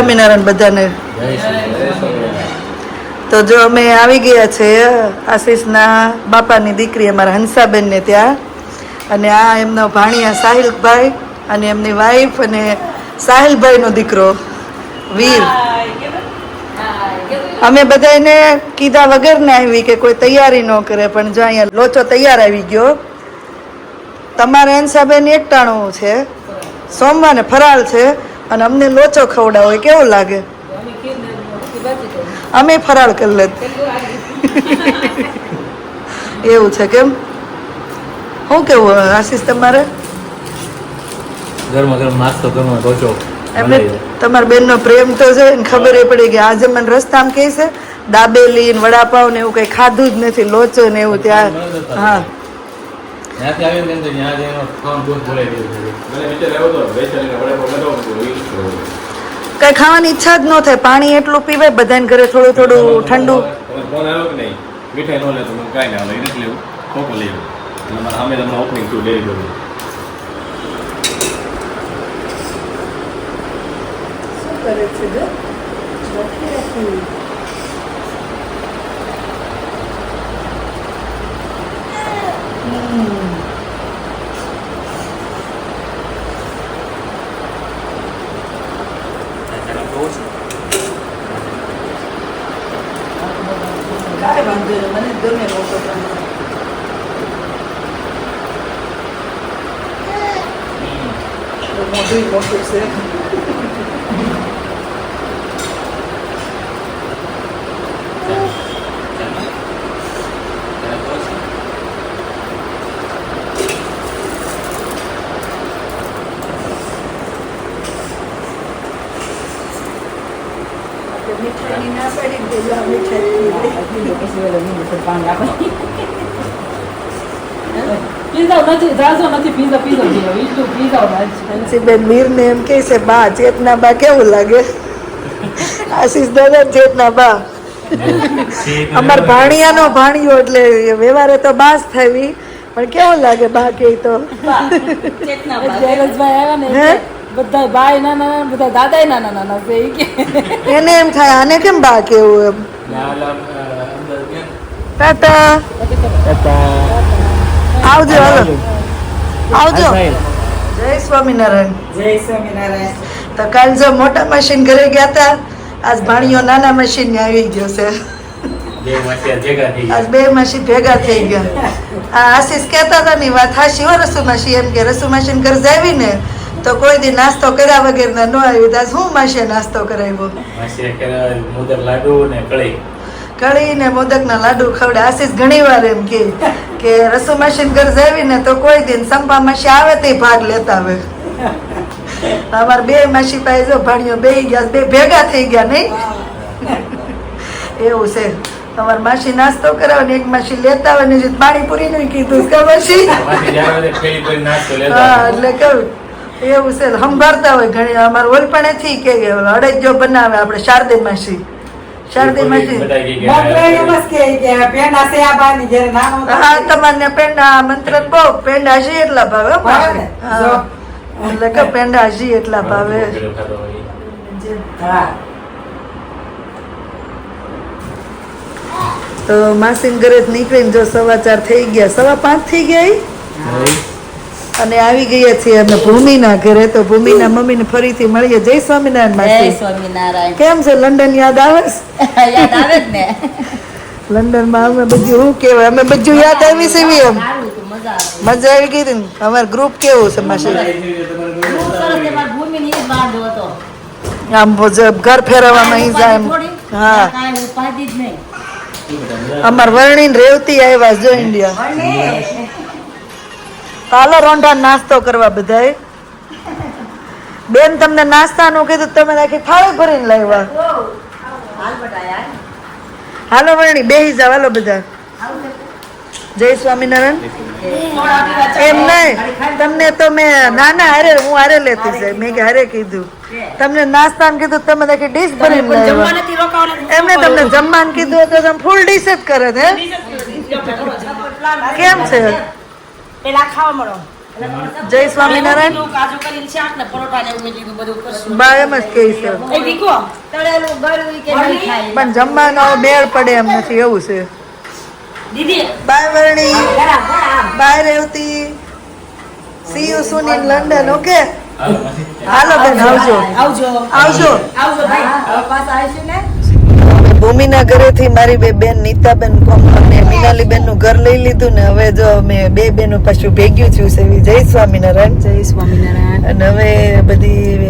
સ્વામિનારાયણ બધાને. તો જો અમે આવી ગયા છે, આશીષના બાપાની દીકરી અમારા હંસાબેનને ત્યાં. અને આ એમનો ભાણિયા સાહિલભાઈ અને એમની વાઈફ અને સાહિલભાઈનો દીકરો, વીર. અમે બધા એને કીધા વગર ને આવી કે કોઈ તૈયારી ન કરે, પણ જો અહીંયા લોચો તૈયાર આવી ગયો. તમારે હંસાબેન એકટાણું છે. સોમવારે ફરાળ છે. અને અમને લોચો ખવડાવો કેવો લાગે? અમે ફરાળ કરી લે એવું છે કેમ? શું કેવું આશીષ તમારે? ગરમા ગરમ નાસ્તો ગરમા લોચો એમને તમારા બેનનો પ્રેમ તો છે ને ખબર એ પડી કે આજે મને રસ્તામાં કહે છે? દાબેલી ને વડાપાવ ને એવું કઈ ખાધું જ નથી લોચો ને એવું ત્યાં. હા. ત્યાંથી આવીને તેમ તો ત્યાં જઈને ખાવાનું બહુ ભરાઈ ગયું છે. મને વિચાર આવ્યો તો વૈશાલીને જ કરો. કઈ ખાવાની ઈચ્છા જ ન થાય. પાણી એટલું પીવાય બધાને ઘરે થોડું થોડું ઠંડુ. ફોન આવ્યો કે નહીં? મીઠાઈ ન લે તો મને કાંઈ ના આવે નથી લેવું. ખોખો લઈ આવ્યો અને અમે તમને ઓપનિંગ થયું ડેરી બધું કાંઈ વાંધો નહીં મને ગમે મોટો મોટું મોટું છે મીઠાઈની ના પાડી ને પેલા મીઠાઈ પીઝા નથી ઝાઝો નથી પીઝા પીઝા જેવો એટલું પીઝા નથી હંસીબેન મીરને એમ કહે છે બા ચેતના બા કેવું લાગે આશીષ દાદા ચેતના બા અમાર ભાણિયાનો ભાણિયો એટલે વ્યવહારે તો બાસ થવી પણ કેવું લાગે બા કે તો જયરાજભાઈ આવ્યા ને હે? બધા બાય નાના નાના બધા દાદા નાના નાના છે એને એમ થાય આને કેમ બા કેવું એમ કેમ? ટાટા આવજો હાલો આવજો. જય સ્વામિનારાયણ. જય સ્વામિનારાયણ. તો કાલ જો મોટા મશીન ઘરે ગયા હતા આજ ભાણિયો નાના મશીન ને આવી ગયો છે. આજ બે મશીન ભેગા થઈ ગયા. આ આશીષ કહેતા હતા ની વાત હાશી હો રસુ માસી એમ કે રસુ મશીન ઘર જાવી ને તો કોઈ દી નાસ્તો કર્યા વગર ન આવ્યું. આજ હું માસીએ નાસ્તો કરાવ્યો? લાડુ ને કળી કઢી ને મોદકના લાડુ ખવડે આશીષ ઘણી વાર એમ કે કે રસુ મશીન ઘર જાવી ને તો કોઈ દિન સંપા માસી આવે તે ભાગ લેતા આવે અમાર બે માસી પાસે જો ભાણિયો બે ગયા બે ભેગા થઈ ગયા નહીં? એવું છે. તમારી માસી નાસ્તો કરાવે ને એક માસી લેતા આવે ને જે પાણીપુરી નું કીધું કે માસી? હા એટલે કહ્યું એવું છે. સંભાળતા હોય ઘણી. અમારે ઓલપણેથી કે અડજો બનાવે આપણે શારદે માસી. કે પેંડા બહુ. હજી એટલા ભાવે. એટલે કે પેંડા હજી એટલા ભાવે. તો માસીન ઘરે જ નીકળીને જો સવા ચાર થઈ ગયા. સવા પાંચ થઈ ગયા? અને આવી ગયા છીએ અમે ભૂમિના ઘરે. તો ભૂમિના મમ્મીને ફરીથી મળીએ. જય સ્વામિનારાયણ જય સ્વામિનારાયણ. કેમ છે? લંડન યાદ આવે યાદ આવે જ ને. લંડનમાં અમે બધું શું કહેવાય? અમે બધું યાદ આવી છે એવી એમ. મજા આવી ગઈ. ને? અમાર ગ્રુપ કેવું છે માસી? આમ જ ઘર ફેરવવામાં અહીં જાય એમ. હા. કાંઈ ઉપાધિ જ નહીં. અમાર વર્ણીન રેવતી આવ્યા જો ઇન્ડિયા હાલો રોંઢા નાસ્તો કરવા બધાય બેન તમને નાસ્તાનું કીધું તમે આખી થાળી ભરીને લાવ્યા. હાલ વર્ણી બેહી જાવ હાલો બધા જય સ્વામિનારાયણ. એમ નહીં તમને તો મેં ના ના હારે હું હારે લેતી છે મેં કે હારે કીધું. તમને નાસ્તાનું કીધું તમે આખી ડીશ ભરીને લાવ્યા. એમને તમને જમવાનું કીધું તો તમે ફૂલ ડીશ જ કરે છે કેમ છે? પેલા ખાવા મળો. જય સ્વામિનારાયણ. કાજુ કરીને શાક ને પરોઠા ને એવું મેં બધું કરશું. બા જ કહે છે એ દીકો તળેલું ગળ્યું કે નહીં ખાય. પણ જમવાનો મેળ પડે એમ નથી એવું છે. દીદી. Bye Varni. Bye Revati. See you soon in London okay હાલો બેન આવજો આવજો. આવજો. આવજો. ભાઈ. પાછા આવીશું ને? ભૂમિના ઘરેથી મારી બે બેન નીતાબેન કોમ અને મીનાલીબેનનું ઘર લઈ લીધું ને હવે જો અમે બે બેનો પાછું ભેગ્યું થયું છે એવી જય સ્વામિનારાયણ. જય સ્વામિનારાયણ. અને હવે બધી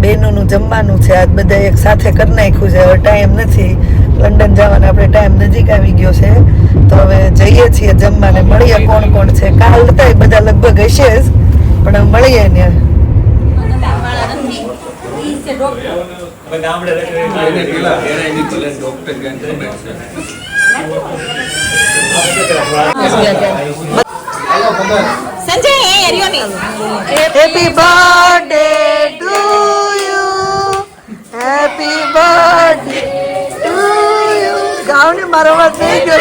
બહેનોનું જમવાનું છે. આજ બધા એક સાથે કરી નાખ્યું છે. હવે ટાઈમ નથી. લંડન જવાનો આપણે ટાઈમ નજીક આવી ગયો છે. તો હવે જઈએ છીએ જમવાને. મળીએ કોણ કોણ છે? કાલ હતા બધા લગભગ હશે જ પણ મળીએ ને. Happy birthday to you happy birthday to you ગાવ ને મારો અવાજ થઈ ગયો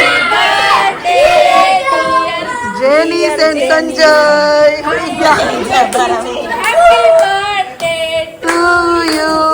જેનીસ એન્ડ સંજય હોઈ ગયા ટુ યુ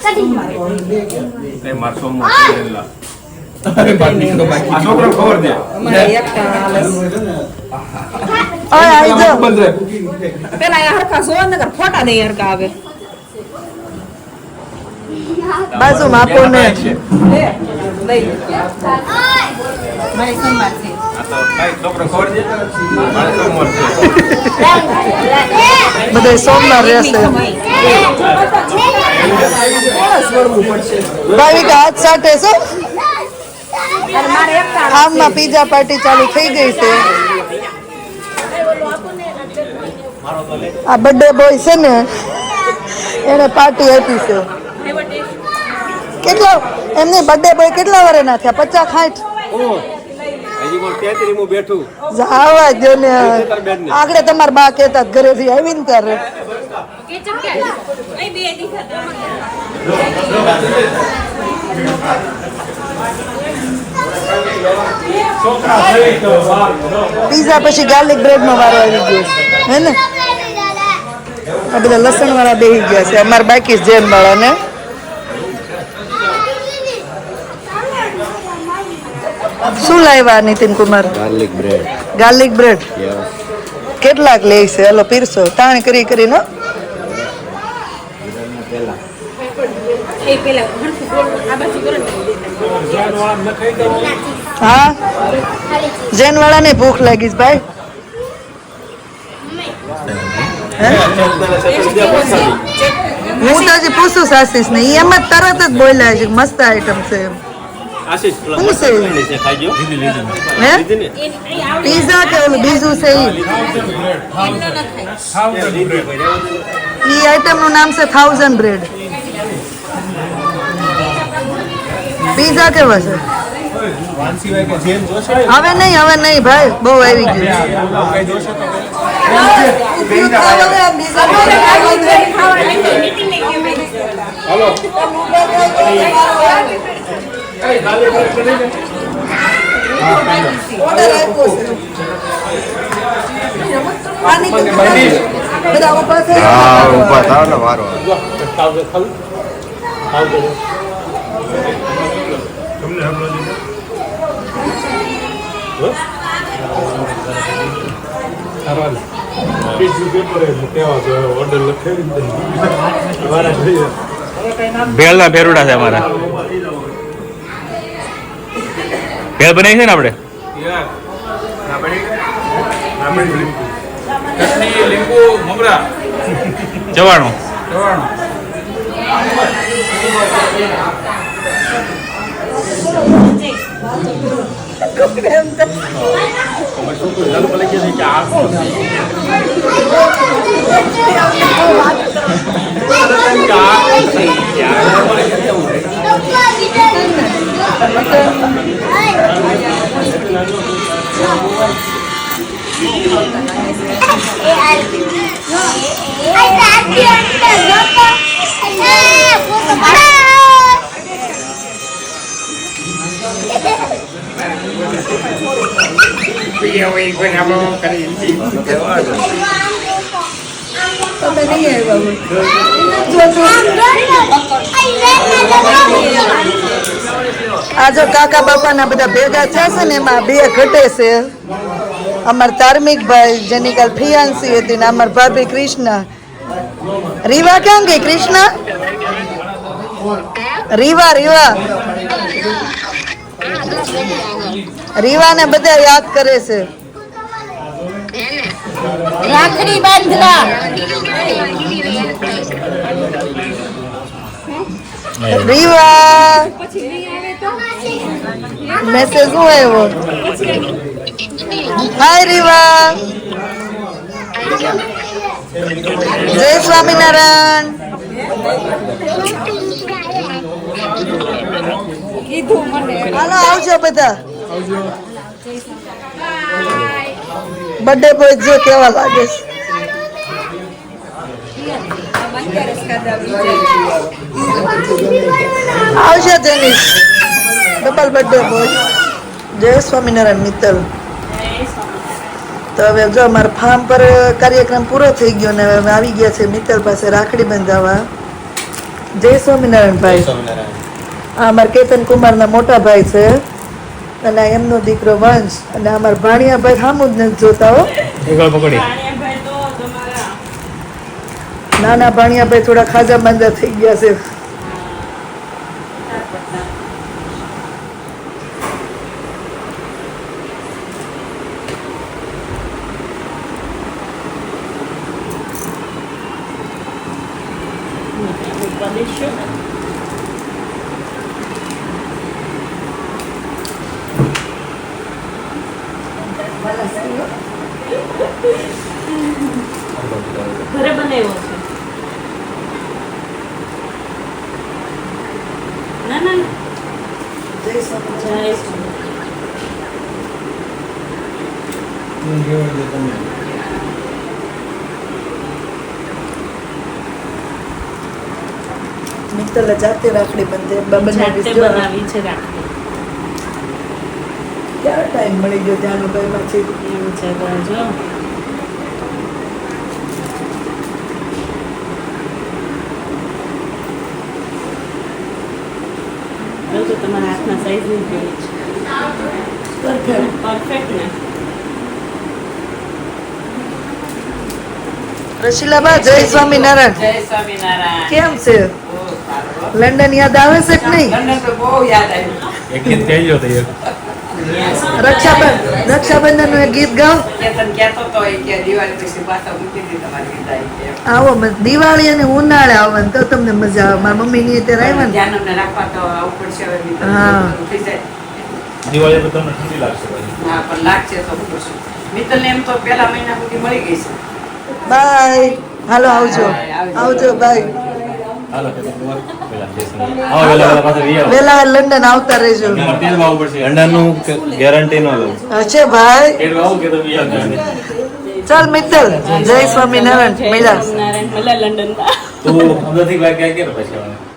ફોટા નહીં હરકા આવે બાજુ આપો ને બધા સોમવાર રહેશે. ભાવિકા પીઝા પાર્ટી ચાલુ થઈ ગઈ છે. આ બર્થડે બોય છે ને, એને પાર્ટી આપી છે. કેટલો, એમની બર્થડે બોય કેટલા વર્ષના થયા? પચાસ, સાઠ? આવા દો ને. આગળ તમારા બા કહેતા ઘરેથી આવીને ત્યારે. પીઝા પછી ગાર્લિક બ્રેડ નો વારો આવી ગયો. હે ને? આ બધા લસણ વાળા બેહી ગયા છે. અમારા બાકી જૈન વાળા શું લાવ્યા Nitin Kumar? Garlic bread garlic bread કેટલાક લે છે? હલો પીરસો. તાણ કરી કરીને હો. હા જૈન વાળા ને ભૂખ લાગી ભાઈ. હે? હું તો હજી પૂછું સાસીસ ને ઈ એમ જ તરત જ બોલ્યા છે મસ્ત આઈટમ છે એમ. આશીષ શું છે છે ખાઈ ગયો હે દીદી ને પીઝા કે ઓલું બીજું છે ઈ ઈ આઈટમનું નામ છે થાઉઝન્ડ બ્રેડ પીઝા કેવા છે હવે નહીં હવે નહીં ભાઈ બહુ આવી ગયું ઊભા થઈ જાઓ. ભેળના ભેરુડા છે અમારા. ભેળ બનાવી છે ને આપણે? ચટણી લીંબુ મમરા. જવાનું એમ તો અમે છોકરો જન્મ લઈ ગયા છે કે આ કોણ છે કે આ કોણ છે કે આ અમારે કેવું છે? તમે નહીં આવ્યા હોય. આ જો કાકા બાપાના બધા ભેગા થયા છે ને એમાં બે ઘટે છે અમાર ધાર્મિક ભાઈ જેની કાલ ફિયાન્સી હતી ને અમાર ભાભી કૃષ્ણ રીવા ક્યાં ગઈ કૃષ્ણ રીવા રીવા રીવાને બધા યાદ કરે છે રાખડી બાંધવા રીવા મેસેજ શું આવ્યો હાય રીવા જય સ્વામિનારાયણ હાલો આવજો બધા. બર્થડે બોય જો કેવા લાગે છે? આવશે જેનીશ. ડબલ બર્થડે બોય જય સ્વામિનારાયણ મિત્તલ. તો હવે જો અમારા ફાર્મ પર કાર્યક્રમ પૂરો થઈ ગયો ને હવે આવી ગયા છે મિત્તલ પાસે રાખડી બંધાવવા જય સ્વામિનારાયણ ભાઈ. આ અમારા કેતન કુમારના મોટા ભાઈ છે. અને આ એમનો દીકરો વંશ. અને અમારા ભાણિયાભાઈ સામું જ નથી જોતા હો. નાના ભાણિયાભાઈ થોડા ખાજા માંદા થઈ ગયા છે. ઘરે બનાવ્યો છે ના ના જય સ્વામી જય સ્વામી મિત્તલે જાતે રાખડી બંધે બનાવી છે રાખડી. ક્યારે ટાઈમ મળી ગયો ત્યાંનો ભાઈ પાછી એવું છે જો. તો તમારા હાથના સાઈઝ કેવી છે. પરફેક્ટ ને. રશીલાબા જય સ્વામિનારાયણ. જય સ્વામિનારાયણ. કેમ છે? લંડન યાદ આવે છે કે નહીં? લંડન તો બહુ યાદ આવ્યું એક ગીત કહેજો તો રક્ષાબંધન રક્ષાબંધનનું એક ગીત ગાઓ. આવો દિવાળી અને ઉનાળે આવવાનું તો તમને મજા આવે. મારા મમ્મી ની અત્યારે ને. આવું તો હા. દિવાળી પર તમને ઠંડી લાગશે હા પણ લાગશે તો પૂછું મિત્તલને એમ તો પહેલા મહિના સુધી મળી ગઈ છે. બાય હાલો આવજો. આવજો બાય વેલા લંડન આવતા રહેજો. ગેરંટી નો છે ભાઈ. ચાલ મિત્તલ જય સ્વામિનારાયણ મળ્યા. લંડન તું અમદાવાદથી ક્યાં કે પછી?